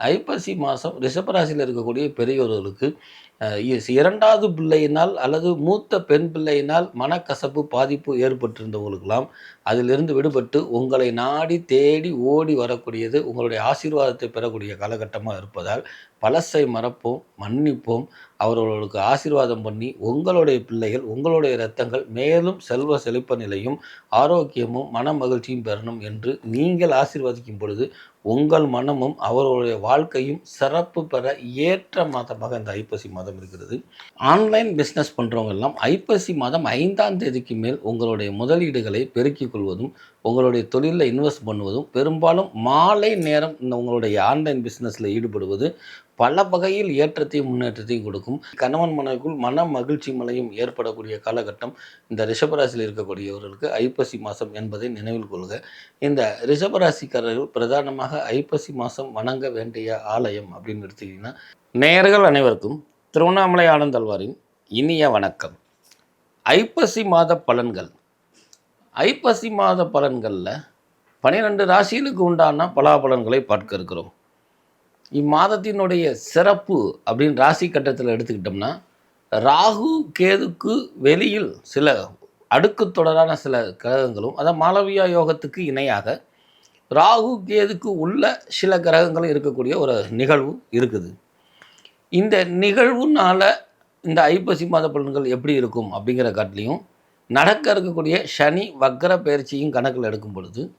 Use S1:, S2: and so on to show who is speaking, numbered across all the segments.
S1: ஐப்பசி மாதம் ரிஷபராசியில் இருக்கக்கூடிய பெரியோர்களுக்கு இ- இரண்டாவது பிள்ளையினால் அல்லது மூத்த பெண் பிள்ளையினால் மனக்கசப்பு பாதிப்பு ஏற்பட்டிருந்தவங்களுக்கெல்லாம் அதிலிருந்து விடுபட்டு உங்களை நாடி தேடி ஓடி வரக்கூடியது உங்களுடைய ஆசீர்வாதத்தை பெறக்கூடிய காலகட்டமாக இருப்பதால் பழசை மறப்போம் மன்னிப்போம். அவர்களுக்கு ஆசீர்வாதம் பண்ணி உங்களுடைய பிள்ளைகள் உங்களுடைய இரத்தங்கள் மேலும் செல்வ செழிப்ப நிலையும் ஆரோக்கியமும் மன மகிழ்ச்சியும் பெறணும் என்று நீங்கள் ஆசீர்வதிக்கும் பொழுது உங்கள் மனமும் அவர்களுடைய வாழ்க்கையும் சிறப்பு பெற ஏற்ற மாதமாக இந்த ஐப்பசி மாதம் இருக்கிறது. ஆன்லைன் பிஸ்னஸ் பண்ணுறவங்க எல்லாம் ஐப்பசி மாதம் ஐந்தாம் தேதிக்கு மேல் உங்களுடைய முதலீடுகளை பெருக்கிக் கொள்வதும் உங்களுடைய தொழிலில் இன்வெஸ்ட் பண்ணுவதும் பெரும்பாலும் மாலை நேரம் இந்த உங்களுடைய ஆன்லைன் பிஸ்னஸில் ஈடுபடுவது பல வகையில் ஏற்றத்தையும் முன்னேற்றத்தையும் கொடுக்கும். கணவன் மனைவிக்குள் மன மகிழ்ச்சி மலையும் ஏற்படக்கூடிய காலகட்டம் இந்த ரிஷபராசியில் இருக்கக்கூடியவர்களுக்கு ஐப்பசி மாதம் என்பதை நினைவில் கொள்க. இந்த ரிஷபராசிக்காரர்கள் பிரதானமாக ஐப்பசி மாதம் வணங்க வேண்டிய ஆலயம் அப்படின்னு எடுத்துக்கிட்டிங்கன்னா நேயர்கள் அனைவருக்கும் திருவண்ணாமலை ஆனந்தல்வாரின் இனிய வணக்கம். ஐப்பசி மாத பலன்கள். ஐப்பசி மாத பலன்களில் பனிரெண்டு ராசிகளுக்கு உண்டான பலாபலன்களை பார்க்க இருக்கிறோம். இம்மாதத்தினுடைய சிறப்பு அப்படின்னு ராசி கட்டத்தில் எடுத்துக்கிட்டோம்னா ராகு கேதுக்கு வெளியில் சில அடுக்கு தொடரான சில கிரகங்களும் அதான் மாளவியா யோகத்துக்கு இணையாக ராகு கேதுக்கு உள்ள சில கிரகங்களும் இருக்கக்கூடிய ஒரு நிகழ்வு இருக்குது. இந்த நிகழ்வுனால இந்த ஐப்பசி மாத பலன்கள் எப்படி இருக்கும் அப்படிங்கிற காட்டிலையும் நடக்க இருக்கக்கூடிய சனி வக்கர பயிற்சியும் கணக்கில் எடுக்கும் பொழுது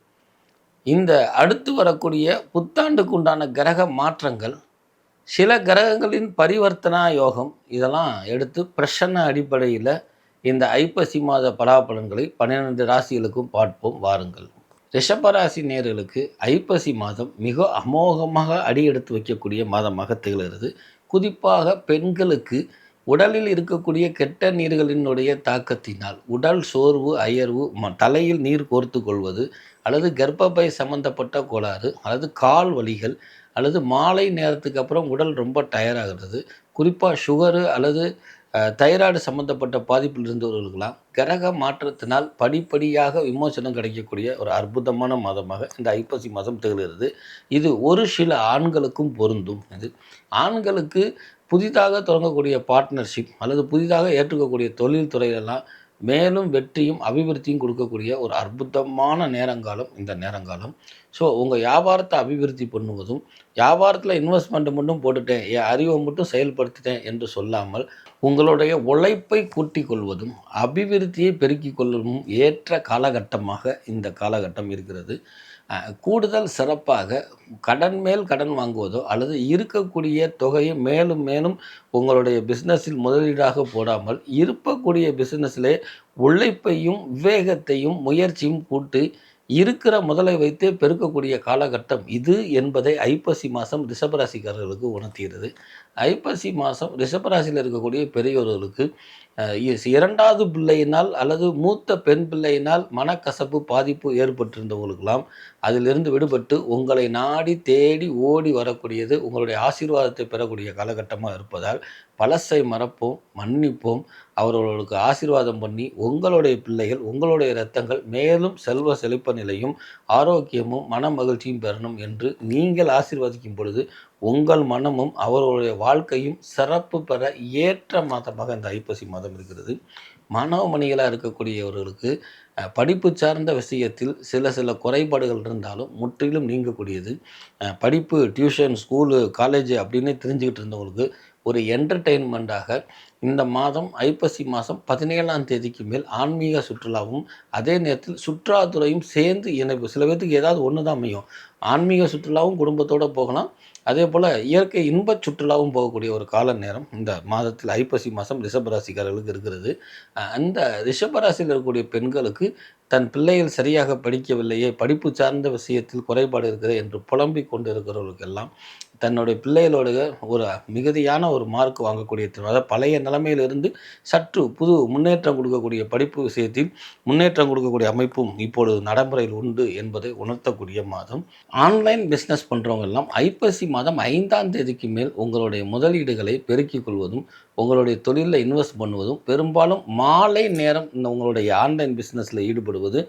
S1: இந்த அடுத்து வரக்கூடிய புத்தாண்டுக்கு உண்டான கிரக மாற்றங்கள் சில கிரகங்களின் பரிவர்த்தனா யோகம் இதெல்லாம் எடுத்து பிரசன்ன அடிப்படையில் இந்த ஐப்பசி மாத பலாபலன்களை பன்னிரெண்டு ராசிகளுக்கும் பார்ப்போம் வாருங்கள். ரிஷபராசி நேர்களுக்கு ஐப்பசி மாதம் மிக அமோகமாக அடியெடுத்து வைக்கக்கூடிய மாதமாக திகழ்கிறது. குறிப்பாக பெண்களுக்கு உடலில் இருக்கக்கூடிய கெட்ட நீர்களினுடைய தாக்கத்தினால் உடல் சோர்வு அயர்வு ம தலையில் நீர் கோர்த்து கொள்வது அல்லது கர்ப்பப்பை சம்பந்தப்பட்ட கோளாறு அல்லது கால் வலிகள் அல்லது மாலை நேரத்துக்கு அப்புறம் உடல் ரொம்ப டயர்டாகிறது குறிப்பாக சுகரு அல்லது தைராய்டு சம்பந்தப்பட்ட பாதிப்பில் இருந்தவர்களுக்கெல்லாம் கிரக மாற்றத்தினால் படிப்படியாக விமோசனம் கிடைக்கக்கூடிய ஒரு அற்புதமான மாதமாக இந்த ஐப்பசி மாதம் திகழ்கிறது. இது ஒரு சில ஆண்களுக்கும் பொருந்தும். இது ஆண்களுக்கு புதிதாக தொடங்கக்கூடிய பார்ட்னர்ஷிப் அல்லது புதிதாக ஏற்றுக்கக்கூடிய தொழில் துறையிலெல்லாம் மேலும் வெற்றியும் அபிவிருத்தியும் கொடுக்கக்கூடிய ஒரு அற்புதமான நேரங்காலம் இந்த நேரங்காலம். ஸோ உங்கள் வியாபாரத்தை அபிவிருத்தி பண்ணுவதும் வியாபாரத்தில் இன்வெஸ்ட்மெண்ட் மட்டும் போட்டுட்டேன் என் அறிவை மட்டும் செயல்படுத்திட்டேன் என்று சொல்லாமல் உங்களுடைய உழைப்பை கூட்டிக் கொள்வதும் அபிவிருத்தியை பெருக்கிக் கொள்வதும் ஏற்ற காலகட்டமாக இந்த காலகட்டம் இருக்கிறது. கூடுதல் சிறப்பாக கடன் மேல் கடன் வாங்குவதோ அல்லது இருக்கக்கூடிய தொகையை மேலும் மேலும் உங்களுடைய பிஸ்னஸில் முதலீடாக போடாமல் இருக்கக்கூடிய பிஸ்னஸிலே உழைப்பையும் விவேகத்தையும் முயற்சியும் கூட்டி இருக்கிற முதலை வைத்தே பெருக்கக்கூடிய காலகட்டம் இது என்பதை ஐப்பசி மாதம் ரிஷபராசிக்காரர்களுக்கு உணர்த்துகிறது. ஐப்பசி மாதம் ரிஷபராசியில் இருக்கக்கூடிய பெரியோர்களுக்கு இ- இரண்டாவது பிள்ளையினால் அல்லது மூத்த பெண் பிள்ளையினால் மனக்கசப்பு பாதிப்பு ஏற்பட்டிருந்தவங்களுக்கெல்லாம் அதிலிருந்து விடுபட்டு உங்களை நாடி தேடி ஓடி வரக்கூடியது உங்களுடைய ஆசீர்வாதத்தை பெறக்கூடிய காலகட்டமாக இருப்பதால் பழசை மறப்போம் மன்னிப்போம். அவர்களுக்கு ஆசீர்வாதம் பண்ணி உங்களுடைய பிள்ளைகள் உங்களுடைய இரத்தங்கள் மேலும் செல்வ செழிப்ப நிலையும் ஆரோக்கியமும் மன மகிழ்ச்சியும் பெறணும் என்று நீங்கள் ஆசீர்வதிக்கும் பொழுது உங்கள் மனமும் அவர்களுடைய வாழ்க்கையும் சிறப்பு பெற ஏற்ற மாதமாக இந்த ஐப்பசி மாதம் இருக்கிறது. மனோமணிகளாக இருக்கக்கூடியவர்களுக்கு படிப்பு சார்ந்த விஷயத்தில் சில சில குறைபாடுகள் இருந்தாலும் முற்றிலும் நீங்கக்கூடியது. படிப்பு டியூஷன் ஸ்கூலு காலேஜ் அப்படின்னு தெரிஞ்சுக்கிட்டு இருந்தவங்களுக்கு ஒரு என்டர்டெயின்மெண்ட்டாக இந்த மாதம் ஐப்பசி மாதம் பதினேழாம் தேதிக்கு மேல் ஆன்மீக சுற்றுலாவும் அதே நேரத்தில் சுற்றுலாத்துறையும் சேர்ந்து இணைப்பு சில பேர்த்துக்கு ஏதாவது ஒன்று தான் அமையும். ஆன்மீக சுற்றுலாவும் குடும்பத்தோடு போகலாம். அதே போல் இயற்கை இன்பச் சுற்றுலாவும் போகக்கூடிய ஒரு கால நேரம் இந்த மாதத்தில் ஐப்பசி மாதம் ரிஷபராசிக்காரர்களுக்கு இருக்கிறது. அந்த ரிஷபராசியில் இருக்கக்கூடிய பெண்களுக்கு தன் பிள்ளைகள் சரியாக படிக்கவில்லையே படிப்பு சார்ந்த விஷயத்தில் குறைபாடு இருக்குது என்று புலம்பிக் கொண்டிருக்கிறவர்களுக்கெல்லாம் தன்னுடைய பிள்ளைகளோட ஒரு மிகுதியான ஒரு மார்க் வாங்கக்கூடிய அதாவது பழைய நிலைமையிலிருந்து சற்று புது முன்னேற்றம் கொடுக்கக்கூடிய படிப்பு விஷயத்தில் முன்னேற்றம் கொடுக்கக்கூடிய அமைப்பும் இப்பொழுது நடைமுறையில் உண்டு என்பதை உணர்த்தக்கூடிய மாதம். ஆன்லைன் பிஸ்னஸ் பண்ணுறவங்க எல்லாம் ஐப்பசி மாதம் ஐந்தாம் தேதிக்கு மேல் உங்களுடைய முதலீடுகளை பெருக்கிக் கொள்வதும் உங்களுடைய தொழிலில் இன்வெஸ்ட் பண்ணுவதும் பெரும்பாலும் மாலை நேரம் இந்த உங்களுடைய ஆன்லைன் பிஸ்னஸில் ஈடுபடுவது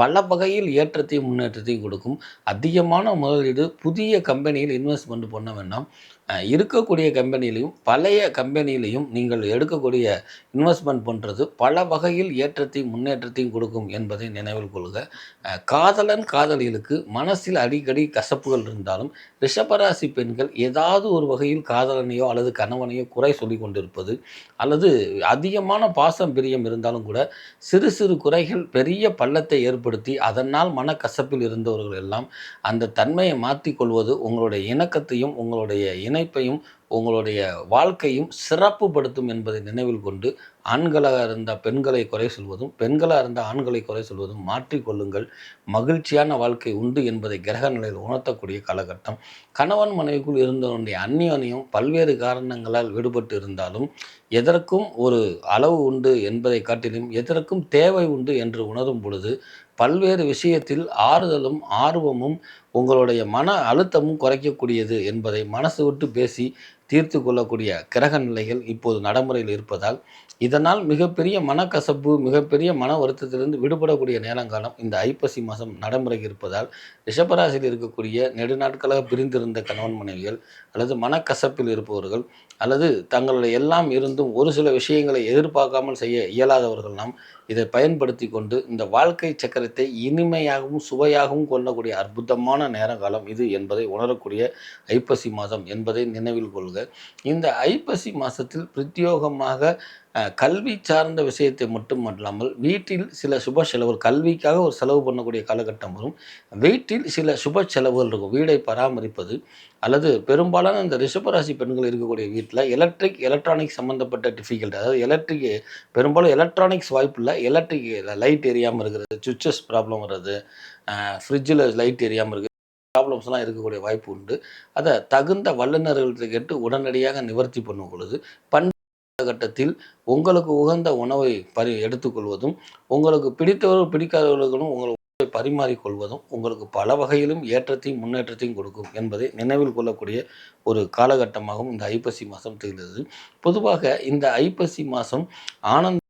S1: பல வகையில் ஏற்றத்தையும் முன்னேற்றத்தையும் கொடுக்கும். அதிகமான முதலீடு புதிய கம்பெனியில் இன்வெஸ்ட்மெண்ட் பண்ண வேண்டாம். இருக்கக்கூடிய கம்பெனிலையும் பழைய கம்பெனிலையும் நீங்கள் எடுக்கக்கூடிய இன்வெஸ்ட்மெண்ட் பண்ணுறது பல வகையில் ஏற்றத்தையும் முன்னேற்றத்தையும் கொடுக்கும் என்பதை நினைவில் கொள்க. காதலன் காதலிகளுக்கு மனசில் அடிக்கடி கசப்புகள் இருந்தாலும் ரிஷபராசி பெண்கள் ஏதாவது ஒரு வகையில் காதலனையோ அல்லது கணவனையோ குறை சொல்லி கொண்டிருப்பது அல்லது அதிகமான பாசம் பிரியம் இருந்தாலும் கூட சிறு சிறு குறைகள் பெரிய பள்ளத்தை ஏற்படுத்தி அதனால் மனக்கசப்பில் இருந்தவர்கள் எல்லாம் அந்த தன்மையை மாற்றிக்கொள்வது உங்களுடைய இணக்கத்தையும் உங்களுடைய இணைப்பையும் உங்களுடைய வாழ்க்கையும் சிறப்புப்படுத்தும் என்பதை நினைவில் கொண்டு ஆண்களாக இருந்த பெண்களை குறை சொல்வதும் பெண்களாக இருந்த ஆண்களை குறை சொல்வதும் மாற்றிக்கொள்ளுங்கள் மகிழ்ச்சியான வாழ்க்கை உண்டு என்பதை கிரக நிலையில் உணர்த்தக்கூடிய காலகட்டம். கணவன் மனைவிக்குள் இருந்தவனுடைய அந்நியோன்யம் பல்வேறு காரணங்களால் விடுபட்டு இருந்தாலும் எதற்கும் ஒரு அளவு உண்டு என்பதை காட்டிலும் எதற்கும் தேவை உண்டு என்று உணரும் பொழுது பல்வேறு விஷயத்தில் ஆறுதலும் ஆர்வமும் உங்களுடைய மன அழுத்தமும் குறைக்கக்கூடியது என்பதை மனசு விட்டு பேசி தீர்த்து கொள்ளக்கூடிய கிரக நிலைகள் இப்போது நடைமுறையில் இருப்பதால் இதனால் மிகப்பெரிய மனக்கசப்பு மிகப்பெரிய மன வருத்தத்திலிருந்து விடுபடக்கூடிய நேரங்காலம் இந்த ஐப்பசி மாதம் நடைமுறைக்கு இருப்பதால் ரிஷபராசியில் இருக்கக்கூடிய நெடுநாட்களாக பிரிந்திருந்த கணவன் மனைவிகள் அல்லது மனக்கசப்பில் இருப்பவர்கள் அல்லது தங்களுடைய எல்லாம் இருந்தும் ஒரு சில விஷயங்களை எதிர்பார்க்காமல் செய்ய இயலாதவர்கள் நாம் இதை பயன்படுத்தி கொண்டு இந்த வாழ்க்கை சக்கரத்தை இனிமையாகவும் சுவையாகவும் கொள்ளக்கூடிய அற்புதமான நேரங்காலம் இது என்பதை உணரக்கூடிய ஐப்பசி மாதம் என்பதை நினைவில் கொள்க. இந்த ஐப்பசி மாதத்தில் பிரத்யோகமாக கல்வி சார்ந்த விஷயத்தை மட்டும் அல்லாமல் வீட்டில் சில சுப செலவு கல்விக்காக ஒரு செலவு பண்ணக்கூடிய காலகட்டம் வரும். வீட்டில் சில சுப செலவுகள் இருக்கும். வீடை பராமரிப்பது அல்லது பெரும்பாலான இந்த ரிஷபராசி பெண்கள் இருக்கக்கூடிய வீட்டில் எலக்ட்ரிக் எலக்ட்ரானிக் சம்மந்தப்பட்ட டிஃபிகல்ட் அதாவது எலக்ட்ரிக் பெரும்பாலும் எலக்ட்ரானிக்ஸ் வாய்ப்பு இல்லை. எலக்ட்ரிக் லைட் எரியாமல் இருக்கிறது சுவிச்சஸ் ப்ராப்ளம் வர்றது ஃப்ரிட்ஜில் லைட் எரியாமல் இருக்குது ப்ராப்ளம்ஸ்லாம் இருக்கக்கூடிய வாய்ப்பு உண்டு. அதை தகுந்த வல்லுநர்கள்ட்ட கேட்டு உடனடியாக நிவர்த்தி பண்ணும் பொழுது பண்டைய காலகட்டத்தில் உங்களுக்கு உகந்த உணவை பரி எடுத்துக்கொள்வதும் உங்களுக்கு பிடித்தவர்கள் பிடிக்காதவர்களும் உங்களை பரிமாறிக்கொள்வதும் உங்களுக்கு பல வகையிலும் ஏற்றத்தையும் முன்னேற்றத்தையும் கொடுக்கும் என்பதை நினைவில் கொள்ளக்கூடிய ஒரு காலகட்டமாகவும் இந்த ஐப்பசி மாதம் திகழ்ந்தது பொதுவாக இந்த ஐப்பசி மாதம் ஆனந்த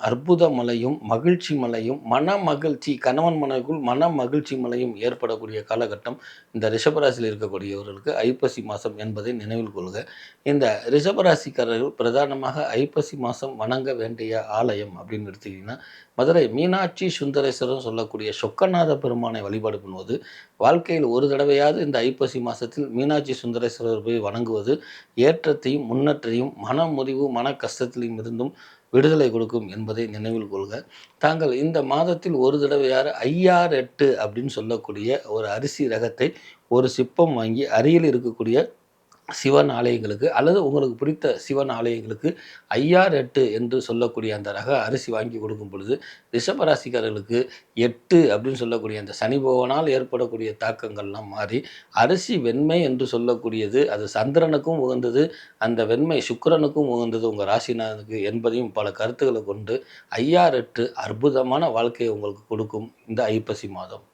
S1: அற்புத மலையும் மகிழ்ச்சி மலையும் மன மகிழ்ச்சி கணவன் மனைவிக்குள் மன மகிழ்ச்சி மலையும் ஏற்படக்கூடிய காலகட்டம் இந்த ரிஷபராசியில் இருக்கக்கூடியவர்களுக்கு ஐப்பசி மாதம் என்பதை நினைவில் கொள்க. இந்த ரிஷபராசிக்காரர்கள் பிரதானமாக ஐப்பசி மாதம் வணங்க வேண்டிய ஆலயம் அப்படின்னு எடுத்துக்கிட்டிங்கன்னா மதுரை மீனாட்சி சுந்தரேஸ்வரர் சொல்லக்கூடிய சொக்கநாத பெருமானை வழிபாடு பண்ணுவது வாழ்க்கையில் ஒரு தடவையாவது இந்த ஐப்பசி மாதத்தில் மீனாட்சி சுந்தரேஸ்வரர் போய் வணங்குவது ஏற்றத்தையும் முன்னேற்றையும் மன முறிவு மன கஷ்டத்திலையும் இருந்தும் விடுதலை கொடுக்கும் என்பதை நினைவில் கொள்க. தாங்கள் இந்த மாதத்தில் ஒரு தடவையார் ஐஆர் எட்டு அப்படின்னு சொல்லக்கூடிய ஒரு அரிசி ரகத்தை ஒரு சிப்பம் வாங்கி அருகில் இருக்கக்கூடிய சிவன் ஆலயங்களுக்கு அல்லது உங்களுக்கு பிடித்த சிவன் ஆலயங்களுக்கு ஐயாறு எட்டு என்று சொல்லக்கூடிய அந்த ரக அரிசி வாங்கி கொடுக்கும் பொழுது ரிஷபராசிக்காரர்களுக்கு எட்டு அப்படின்னு சொல்லக்கூடிய அந்த சனி பகவனால் ஏற்படக்கூடிய தாக்கங்கள்லாம் மாறி அரிசி வெண்மை என்று சொல்லக்கூடியது அது சந்திரனுக்கும் உகந்தது அந்த வெண்மை சுக்கிரனுக்கும் உகந்தது உங்கள் ராசிநாதனுக்கு என்பதையும் பல கருத்துக்களை கொண்டு ஐஆர் எட்டு அற்புதமான வாழ்க்கையை உங்களுக்கு கொடுக்கும் இந்த ஐப்பசி மாதம்.